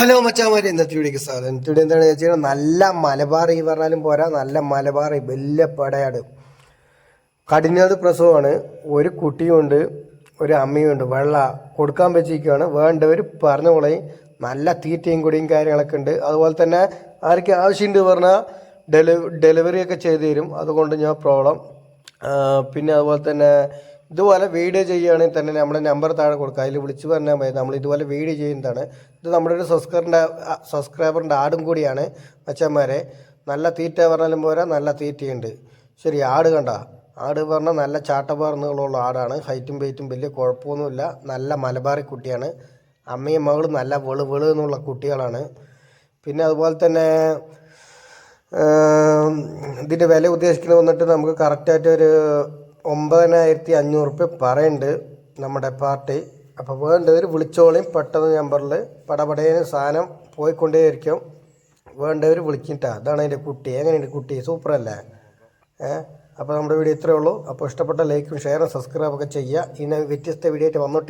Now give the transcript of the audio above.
Hello മച്ചാമാരെ ഇന്നത്തെ വീഡിയോക്ക് സ്വാഗതം. ഇന്നത്തെ എന്താണ് വെച്ചാൽ നല്ല മലബാർ ഈ പറഞ്ഞാലും പോരാ. നല്ല മലബാർ വലിയ പടയാട്. കഠിനത് പ്രസവമാണ്. ഒരു കുട്ടിയുണ്ട് ഒരു അമ്മയുണ്ട് വെള്ള കൊടുക്കാൻ വെച്ചിരിക്കുകയാണ്. വേണ്ടവർ പറഞ്ഞ പോളെ നല്ല തീറ്റയും കുടിയും കാര്യങ്ങളൊക്കെ ഉണ്ട്. അതുപോലെ തന്നെ ആർക്ക് ആവശ്യമുണ്ട് പറഞ്ഞാൽ ഡെലി ഡെലിവറി ഒക്കെ ചെയ്തു തരും. അതുകൊണ്ട് ഞാൻ പ്രോബ്ലം. പിന്നെ അതുപോലെ തന്നെ ഇതുപോലെ വീഡിയോ ചെയ്യുകയാണെങ്കിൽ തന്നെ നമ്മുടെ നമ്പർ താഴെ കൊടുക്കുക. അതിൽ വിളിച്ച് പറഞ്ഞാൽ മതി. നമ്മൾ ഇതുപോലെ വീഡിയോ ചെയ്യുന്നതാണ്. ഇത് നമ്മുടെ ഒരു സബ്സ്ക്രൈബറിന്റെ സബ്സ്ക്രൈബറിന്റെ ആടും കൂടിയാണ്. മച്ചന്മാരെ നല്ല തീറ്റ പറഞ്ഞാലും പോരാ നല്ല തീറ്റയുണ്ട്. ശരി ആട് കണ്ട? ആട് പറഞ്ഞാൽ നല്ല ചാട്ടപ്പാർന്നുകളുള്ള ആടാണ്. ഹൈറ്റും വെയിറ്റും വലിയ കുഴപ്പമൊന്നുമില്ല. നല്ല മലബാറി കുട്ടിയാണ്. അമ്മയും മകളും നല്ല വെളു വെളു എന്നുള്ള കുട്ടികളാണ്. പിന്നെ അതുപോലെ തന്നെ ഇതിന്റെ വില ഉദ്ദേശിക്കുന്നത് വന്നിട്ട് നമുക്ക് കറക്റ്റായിട്ട് ഒരു ഒമ്പതിനായിരത്തി അഞ്ഞൂറ് റുപ്യ പറയുന്നുണ്ട് നമ്മുടെ പാർട്ടി. അപ്പോൾ വേണ്ടവർ വിളിച്ചോളിയും പെട്ടെന്ന് നമ്പറിൽ പടപടേന് സാധനം പോയിക്കൊണ്ടേയിരിക്കും. വേണ്ടവർ വിളിക്കിട്ടാ. അതാണ് അതിന്റെ കുട്ടി. എങ്ങനെയുണ്ട് കുട്ടി? സൂപ്പറല്ലേ? ഏഹ് അപ്പോൾ നമ്മുടെ വീഡിയോ ഇത്രയേ ഉള്ളൂ. അപ്പോൾ ഇഷ്ടപ്പെട്ട ലൈക്കും ഷെയറും സബ്സ്ക്രൈബൊക്കെ ചെയ്യുക. ഇനി വ്യത്യസ്ത വീഡിയോ ആയിട്ട് വന്നോട്ടെ.